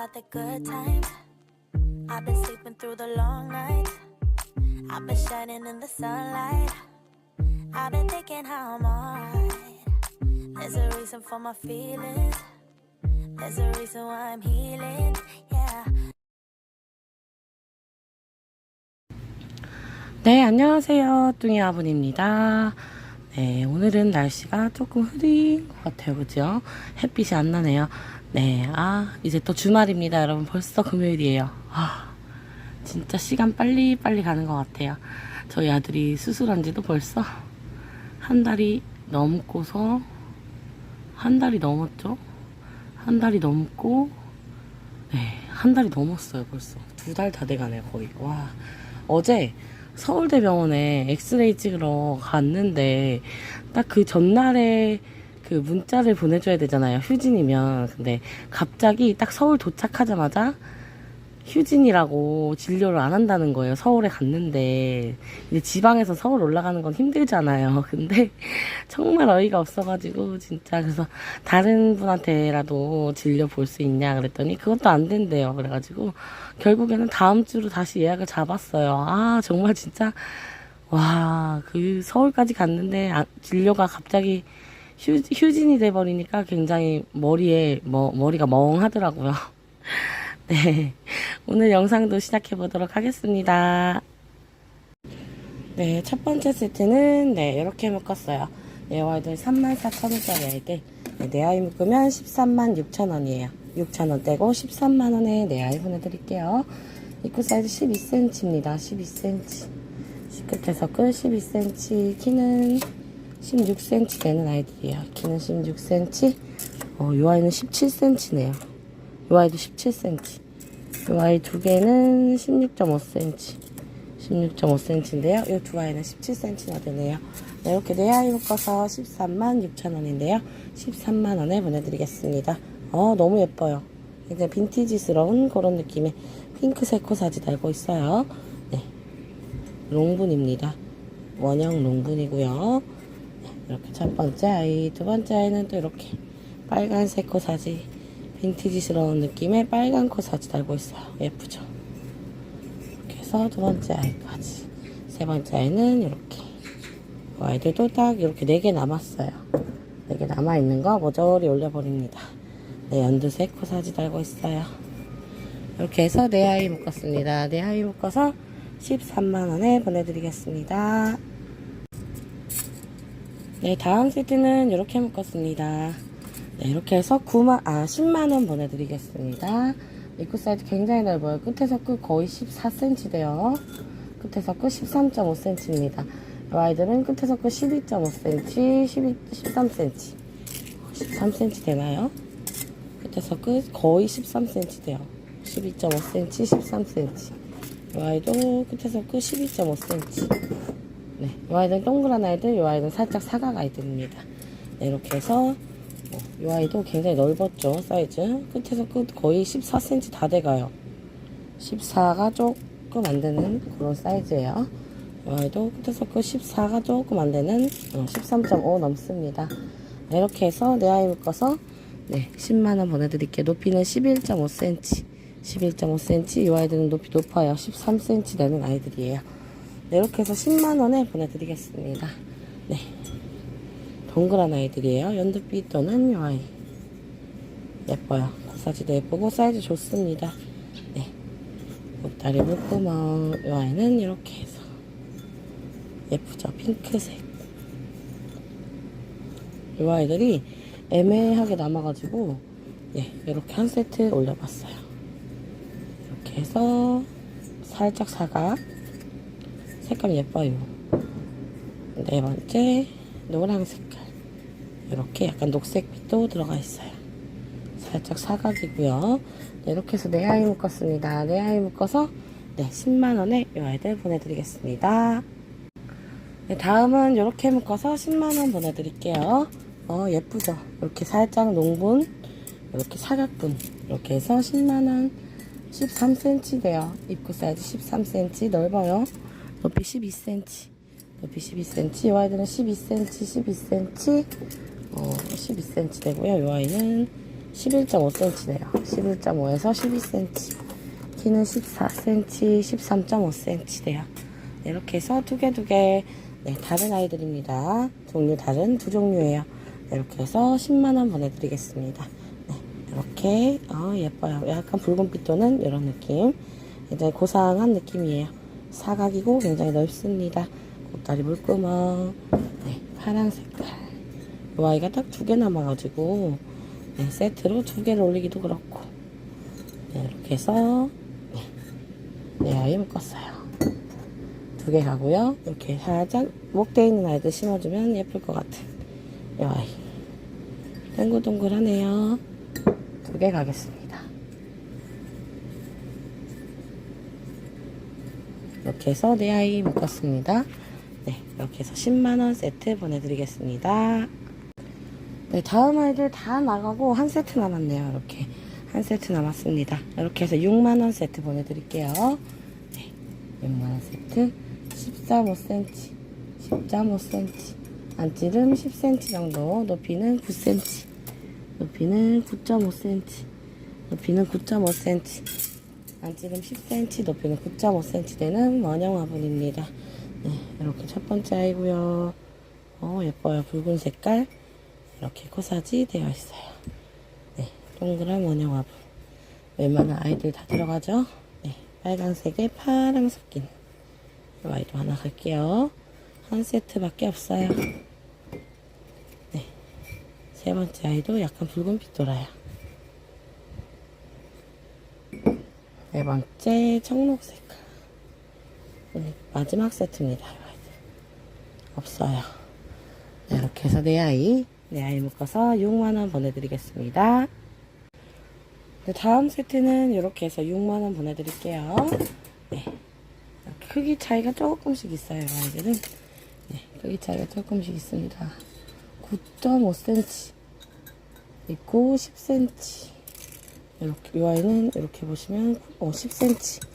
about the good times. I've been sleeping through the long nights. I've been shining in the sunlight. I've been thinking how I'm alright. There's a reason for my feelings. There's a reason why I'm healing. Yeah. 네, 안녕하세요. 뚱이 아분입니다. 네, 오늘은 날씨가 조금 흐린 것 같아요. 그죠? 햇빛이 안 나네요. 네, 아, 이제 또 주말입니다. 여러분, 벌써 금요일이에요. 아, 진짜 시간 빨리 빨리 가는 것 같아요. 저희 아들이 수술한 지도 벌써 한 달이 넘고서, 한 달이 넘었죠? 한 달이 넘고, 네, 한 달이 넘었어요, 벌써. 두 달 다 돼가네요, 거의. 와, 어제 서울대병원에 엑스레이 찍으러 갔는데, 딱 그 전날에 그 문자를 보내줘야 되잖아요, 휴진이면. 근데 갑자기 딱 서울 도착하자마자 휴진이라고 진료를 안 한다는 거예요. 서울에 갔는데. 이제 지방에서 서울 올라가는 건 힘들잖아요. 근데 정말 어이가 없어가지고, 진짜. 그래서 다른 분한테라도 진료 볼 수 있냐 그랬더니 그것도 안 된대요. 그래가지고 결국에는 다음 주로 다시 예약을 잡았어요. 아, 정말 진짜. 와, 그 서울까지 갔는데 아, 진료가 갑자기 휴, 휴진이 돼버리니까 굉장히 머리에, 뭐, 머리가 멍하더라고요. 네. 오늘 영상도 시작해 보도록 하겠습니다. 네, 첫 번째 세트는, 네, 이렇게 묶었어요. 네, 와이드 34,000원짜리 아이들. 네, 내 아이 묶으면 13만 6천원이에요. 6천원 떼고 13만원에 내 아이 보내드릴게요. 입구 사이즈 12cm입니다. 12cm. 끝에서 끝 12cm. 키는 16cm 되는 아이들이에요. 키는 16cm. 어, 이 아이는 17cm네요. 이 아이도 17cm. 이 아이 두 개는 16.5cm. 16.5cm인데요. 이 두 아이는 17cm나 되네요. 네, 이렇게 네 아이 묶어서 13만 6천원인데요. 13만원에 보내드리겠습니다. 어, 너무 예뻐요. 굉장히 빈티지스러운 그런 느낌의 핑크색 코사지 달고 있어요. 네. 롱분입니다. 원형 롱분이고요. 네, 이렇게 첫 번째 아이, 두 번째 아이는 또 이렇게 빨간색 코사지, 빈티지스러운 느낌의 빨간 코사지 달고 있어요. 예쁘죠? 이렇게 해서 두 번째 아이까지. 세 번째 아이는 이렇게. 이 아이들도 딱 이렇게 네 개 남았어요. 네 개 남아있는 거 모조리 올려버립니다. 네, 연두색 코사지 달고 있어요. 이렇게 해서 네 아이 묶었습니다. 네 아이 묶어서 13만원에 보내드리겠습니다. 네, 다음 세트는 이렇게 묶었습니다. 네, 이렇게 해서 9만, 아, 10만원 보내드리겠습니다. 입구 사이즈 굉장히 넓어요. 끝에서 끝 거의 14cm 돼요. 끝에서 끝 13.5cm입니다. 이 아이들은 끝에서 끝 12.5cm, 12, 13cm. 13cm 되나요? 끝에서 끝 거의 13cm 돼요. 12.5cm, 13cm. 이 아이도 끝에서 끝 12.5cm. 네, 이 아이들은 동그란 아이들, 이 아이는 살짝 사각 아이들입니다. 네, 이렇게 해서 어, 이 아이도 굉장히 넓었죠, 사이즈. 끝에서 끝 거의 14cm 다 돼가요. 14가 조금 안 되는 그런 사이즈예요. 이 아이도 끝에서 끝 14가 조금 안 되는 13.5 넘습니다. 네, 이렇게 해서 내 아이 묶어서 네, 10만원 보내드릴게요. 높이는 11.5cm. 11.5cm. 이 아이들은 높이 높아요. 13cm 되는 아이들이에요. 네, 이렇게 해서 10만원에 보내드리겠습니다. 네. 동그란 아이들이에요. 연두빛 또는 이 아이. 예뻐요. 사지도 예쁘고 사이즈 좋습니다. 네. 목다리 물구멍. 이 아이는 이렇게 해서. 예쁘죠? 핑크색. 이 아이들이 애매하게 남아가지고, 예, 이렇게 한 세트 올려봤어요. 이렇게 해서 살짝 사각. 색감 예뻐요. 네 번째, 노랑 색깔. 이렇게 약간 녹색빛도 들어가 있어요. 살짝 사각이고요. 네, 이렇게 해서 네 아이 묶었습니다. 네 아이 묶어서 네, 10만원에 이 아이들 보내드리겠습니다. 네, 다음은 이렇게 묶어서 10만원 보내드릴게요. 어, 예쁘죠? 이렇게 살짝 농분, 이렇게 사각분. 이렇게 해서 10만원, 13cm 돼요. 입구 사이즈 13cm 넓어요. 높이 12cm. 높이 12cm. 이 아이들은 12cm, 12cm, 어, 12cm 되고요. 이 아이는 11.5cm네요. 11.5에서 12cm. 키는 14cm, 13.5cm 돼요. 네, 이렇게 해서 두 개, 두 개, 네, 다른 아이들입니다. 종류 다른 두 종류예요. 네, 이렇게 해서 10만원 보내드리겠습니다. 네, 이렇게, 어, 예뻐요. 약간 붉은빛 도는 이런 느낌. 굉장히 고상한 느낌이에요. 사각이고 굉장히 넓습니다. 곱다리 물구멍, 네, 파란 색깔. 이 아이가 딱 두 개 남아가지고, 네, 세트로 두 개를 올리기도 그렇고, 네, 이렇게 해서, 네, 네 아이 묶었어요. 두 개 가고요. 이렇게 살짝 목대 있는 아이들 심어주면 예쁠 것 같은 이 아이. 동글동글하네요. 두 개 가겠습니다. 이렇게 해서 네 아이 묶었습니다. 네, 이렇게 해서 10만원 세트 보내드리겠습니다. 네, 다음 아이들 다 나가고 한 세트 남았네요. 이렇게 한 세트 남았습니다. 이렇게 해서 6만원 세트 보내드릴게요. 네, 6만원 세트 14.5cm, 10.5cm, 안찌름 10cm 정도, 높이는 9cm, 높이는 9.5cm, 높이는 9.5cm, 안찌름 10cm, 높이는 9.5cm 되는 원형 화분입니다. 네, 이렇게 첫 번째 아이고요. 어, 예뻐요. 붉은 색깔. 이렇게 코사지 되어 있어요. 네, 동그란 원형 화분. 웬만한 아이들 다 들어가죠? 네, 빨간색에 파랑 섞인 이 아이도 하나 갈게요. 한 세트밖에 없어요. 네, 세 번째 아이도 약간 붉은빛 돌아요. 네 번째 청록 색깔. 네, 마지막 세트입니다. 없어요. 네, 이렇게 해서 네 아이, 네 아이 묶어서 6만원 보내드리겠습니다. 네, 다음 세트는 이렇게 해서 6만원 보내드릴게요. 네. 크기 차이가 조금씩 있어요, 이 아이들은. 네, 크기 차이가 조금씩 있습니다. 9.5cm 있고 10cm. 이렇게 이 아이는 이렇게 보시면 어, 10cm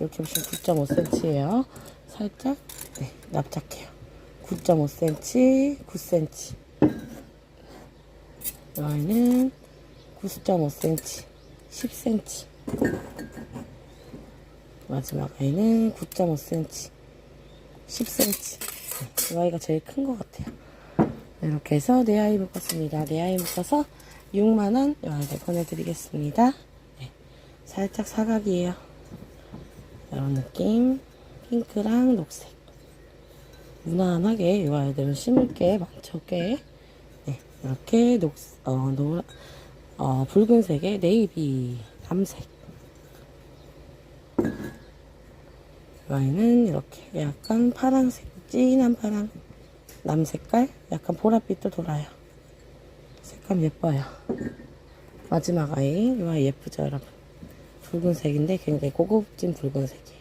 이렇게 보시면 9.5cm예요. 살짝 네, 납작해요. 9.5cm, 9cm. 이 아이는 9.5cm, 10cm. 마지막 아이는 9.5cm, 10cm. 네, 이 아이가 제일 큰 것 같아요. 네, 이렇게 해서 네 아이 묶었습니다. 네 아이 묶어서 6만원 이 아이들 보내드리겠습니다. 네, 살짝 사각이에요. 이런 느낌. 핑크랑 녹색. 무난하게 이 아이들은 심을 게 많죠, 꽤. 네, 이렇게 녹, 어, 노, 어, 붉은색에 네이비, 남색. 이 아이는 이렇게 약간 파란색, 진한 파랑, 남색깔, 약간 보랏빛도 돌아요. 색감 예뻐요. 마지막 아이, 이 아이 예쁘죠, 여러분? 붉은색인데 굉장히 고급진 붉은색이에요.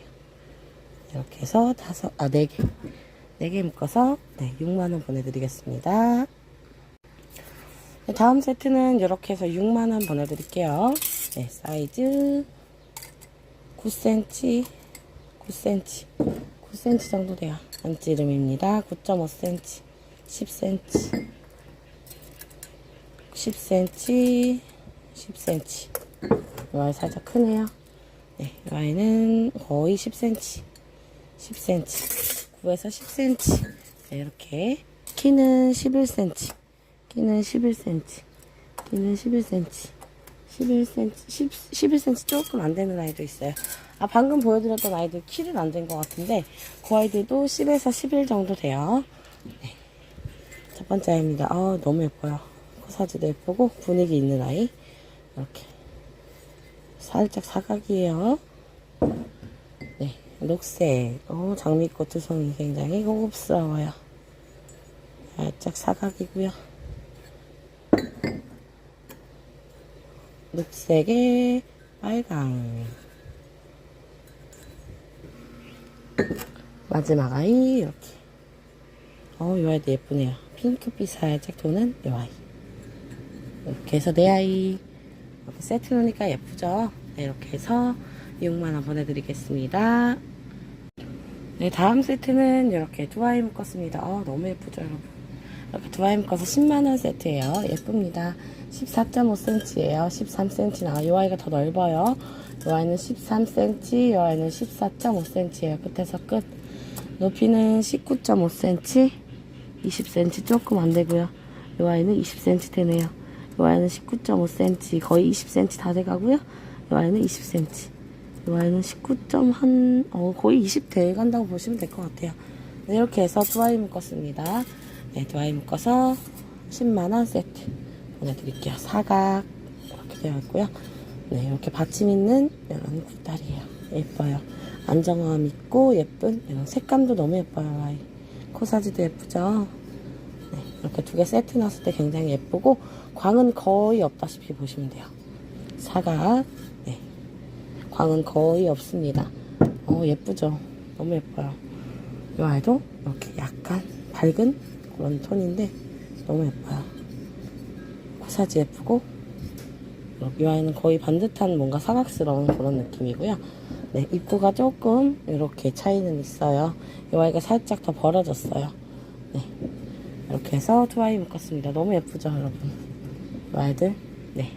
이렇게 해서 다섯, 아, 네 개. 네 개 묶어서, 네, 6만원 보내드리겠습니다. 네, 다음 세트는 이렇게 해서 6만원 보내드릴게요. 네, 사이즈 9cm, 9cm, 9cm 정도 돼요. 안찌름입니다. 9.5cm, 10cm, 10cm, 10cm. 이 아이 살짝 크네요. 네, 이 아이는 거의 10cm, 10cm, 9에서 10cm. 네, 이렇게 키는 11cm, 키는 11cm, 키는 11cm. 11cm, 10, 11cm 조금 안 되는 아이도 있어요. 아, 방금 보여드렸던 아이들 키는 안 된 것 같은데, 그 아이들도 10에서 11 정도 돼요. 네. 첫 번째 아이입니다. 아, 너무 예뻐요. 코사지도 예쁘고, 분위기 있는 아이. 이렇게. 살짝 사각이에요. 네. 녹색. 어, 장미꽃 두송이 굉장히 고급스러워요. 살짝 사각이고요. 녹색에 빨강. 마지막 아이 이렇게. 어, 이 아이도 예쁘네요. 핑크빛 살짝 도는 이 아이. 이렇게 해서 네 아이 이렇게 세트 놓으니까 예쁘죠? 네, 이렇게 해서 6만원 보내드리겠습니다. 네, 다음 세트는 이렇게 두 아이 묶었습니다. 어, 너무 예쁘죠, 여러분? 이렇게 두 아이 묶어서 10만원 세트예요. 예쁩니다. 14.5cm예요. 13cm 나와. 이 아이가 더 넓어요. 이 아이는 13cm, 이 아이는 14.5cm예요. 끝에서 끝. 높이는 19.5cm, 20cm 조금 안 되고요. 이 아이는 20cm 되네요. 이 아이는 19.5cm, 거의 20cm 다 돼가고요. 이 아이는 20cm. 이 아이는 19점 한, 어, 거의 20 돼간다고 보시면 될 것 같아요. 네, 이렇게 해서 두 아이 묶었습니다. 네, 두 아이 묶어서 10만원 세트 보내드릴게요. 사각 이렇게 되어 있고요. 네, 이렇게 받침 있는 이런 굿다리예요. 예뻐요. 안정감 있고 예쁜 이런 색감도 너무 예뻐요. 아이. 코사지도 예쁘죠? 네, 이렇게 두 개 세트 넣었을 때 굉장히 예쁘고 광은 거의 없다시피 보시면 돼요. 사각 네, 광은 거의 없습니다. 어 예쁘죠? 너무 예뻐요. 이 아이도 이렇게 약간 밝은 그런 톤인데 너무 예뻐요. 코사지 예쁘고 이 아이는 거의 반듯한 뭔가 사각스러운 그런 느낌이고요. 네, 입구가 조금 이렇게 차이는 있어요. 이 아이가 살짝 더 벌어졌어요. 네, 이렇게 해서 두 아이 묶었습니다. 너무 예쁘죠, 여러분? 이 아이들, 네.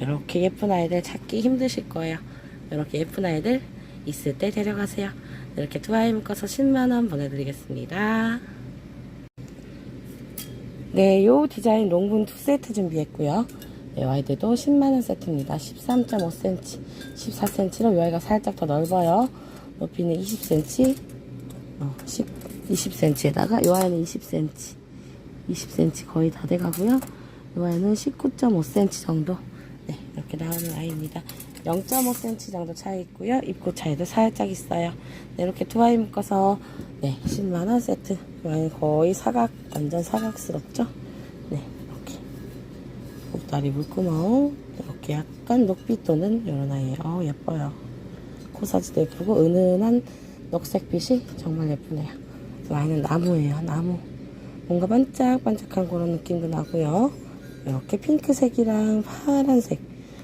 이렇게 예쁜 아이들 찾기 힘드실 거예요. 이렇게 예쁜 아이들 있을 때 데려가세요. 이렇게 두 아이 묶어서 10만원 보내드리겠습니다. 네, 요 디자인 롱분 2세트 준비했고요. 네, 아이들도 10만원 세트입니다. 13.5cm, 14cm로 요 아이가 살짝 더 넓어요. 높이는 20cm, 어, 10, 20cm에다가 요 아이는 20cm, 20cm 거의 다 돼가고요. 요 아이는 19.5cm 정도. 네, 이렇게 나오는 아이입니다. 0.5cm 정도 차이 있고요. 입구 차이도 살짝 있어요. 네, 이렇게 두 아이 묶어서 네, 10만원 세트. 거의 사각, 완전 사각스럽죠? 네, 이렇게. 목다리 물구멍. 이렇게 약간 녹빛 도는 이런 아이예요. 어, 예뻐요. 코사지도 예쁘고 은은한 녹색빛이 정말 예쁘네요. 이 아이는 나무예요. 나무. 뭔가 반짝반짝한 그런 느낌도 나고요. 이렇게 핑크색이랑 파란색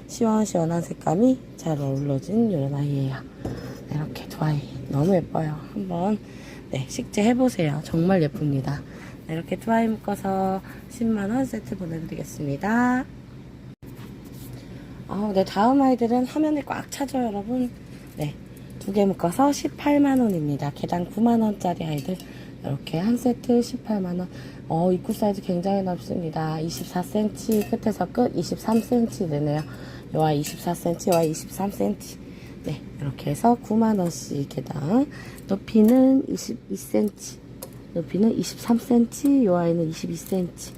시원시원한 색감이 잘 어우러진 이런 아이예요. 네, 이렇게 두 아이 너무 예뻐요. 한번 네, 식재 해보세요. 정말 예쁩니다. 네, 이렇게 두 아이 묶어서 10만원 세트 보내드리겠습니다. 아, 네, 다음 아이들은 화면에 꽉 차죠, 여러분. 네, 두 개 묶어서 18만원입니다. 개당 9만원짜리 아이들. 이렇게 한 세트 18만원. 어, 입구 사이즈 굉장히 넓습니다. 24cm, 끝에서 끝 23cm 되네요. 요와 24cm, 요와 23cm. 네, 이렇게 해서 9만원씩 개당. 높이는 22cm, 높이는 23cm, 요 아이는 22cm,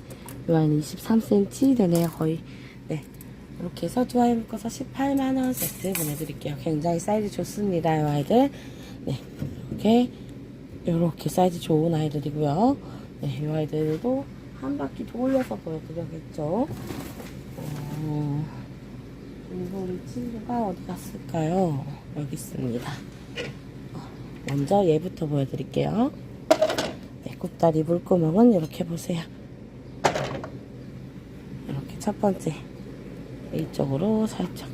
요 아이는 23cm 되네요, 거의. 네. 이렇게 해서 두 아이 묶어서 18만원 세트 보내드릴게요. 굉장히 사이즈 좋습니다, 요 아이들. 네. 이렇게, 이렇게 사이즈 좋은 아이들이고요. 네, 이 아이들도 한 바퀴 돌려서 보여드려야겠죠. 어, 우리 친구가 어디 갔을까요? 여기 있습니다. 어, 먼저 얘부터 보여드릴게요. 네, 굽다리 물구멍은 이렇게 보세요. 이렇게 첫 번째 이쪽으로 살짝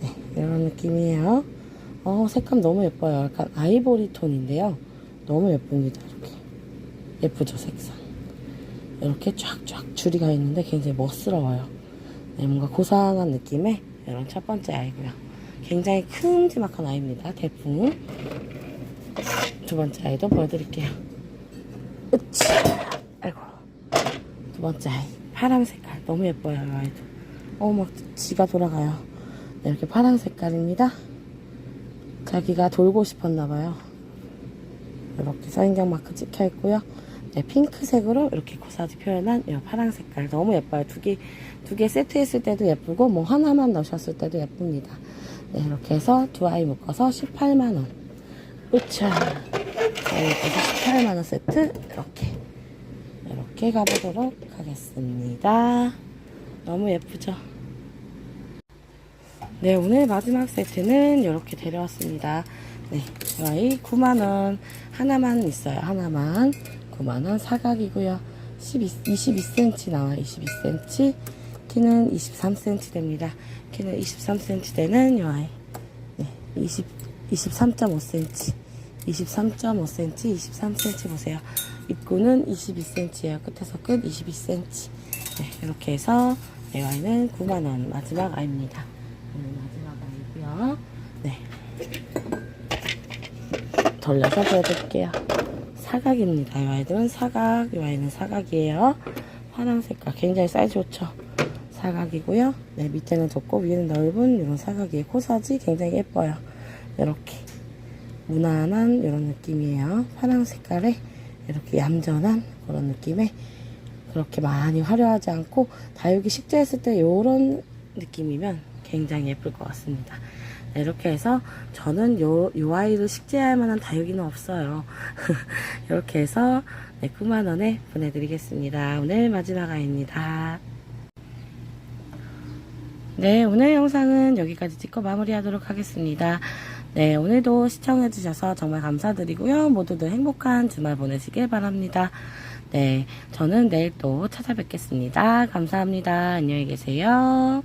네, 이런 느낌이에요. 어, 색감 너무 예뻐요. 약간 아이보리 톤인데요. 너무 예쁩니다. 이렇게 예쁘죠 색상. 이렇게 쫙쫙 줄이 가 있는데 굉장히 멋스러워요. 네, 뭔가 고상한 느낌의 이런 첫 번째 아이고요. 굉장히 큼지막한 아이입니다. 대풍. 두 번째 아이도 보여드릴게요. 으치. 아이고. 두 번째 아이. 파란 색깔. 너무 예뻐요, 이 아이도. 어, 막 지가 돌아가요. 네, 이렇게 파란 색깔입니다. 자기가 돌고 싶었나봐요. 이렇게 서인경 마크 찍혀 있고요. 네, 핑크색으로 이렇게 코사지 표현한 이 파란 색깔 너무 예뻐요. 두 개, 두 개 세트했을 때도 예쁘고, 뭐 하나만 넣으셨을 때도 예쁩니다. 네, 이렇게 해서 두 아이 묶어서 18만원. 으차. 두 아이 묶어서 18만 원 세트. 이렇게. 이렇게 가보도록 하겠습니다. 너무 예쁘죠? 네, 오늘 마지막 세트는 이렇게 데려왔습니다. 네, 이 아이 9만원. 하나만 있어요. 하나만. 9만원 사각이고요. 12, 22cm 나와 22cm. 키는 23cm 됩니다. 키는 23cm 되는 이 아이. 네, 20, 23.5cm. 23.5cm, 23cm 보세요. 입구는 22cm예요. 끝에서 끝 22cm. 네, 이렇게 해서 이 아이는 9만원 마지막 아이입니다. 오늘 마지막 아이고요. 네. 돌려서 보여드릴게요. 사각입니다. 이 아이들은 사각, 이 아이는 사각이에요. 파란 색깔 굉장히 사이즈 좋죠. 사각이고요. 네, 밑에는 좁고 위에는 넓은 이런 사각이에요. 코사지 굉장히 예뻐요. 이렇게 무난한 이런 느낌이에요. 파란 색깔에 이렇게 얌전한 그런 느낌에 그렇게 많이 화려하지 않고 다육이 식재했을 때 이런 느낌이면 굉장히 예쁠 것 같습니다. 네, 이렇게 해서 저는 요, 요 아이를 식재할 만한 다육이는 없어요. 이렇게 해서 네, 9만원에 보내드리겠습니다. 오늘 마지막 아이입니다. 네, 오늘 영상은 여기까지 찍고 마무리하도록 하겠습니다. 네, 오늘도 시청해주셔서 정말 감사드리고요. 모두들 행복한 주말 보내시길 바랍니다. 네, 저는 내일 또 찾아뵙겠습니다. 감사합니다. 안녕히 계세요.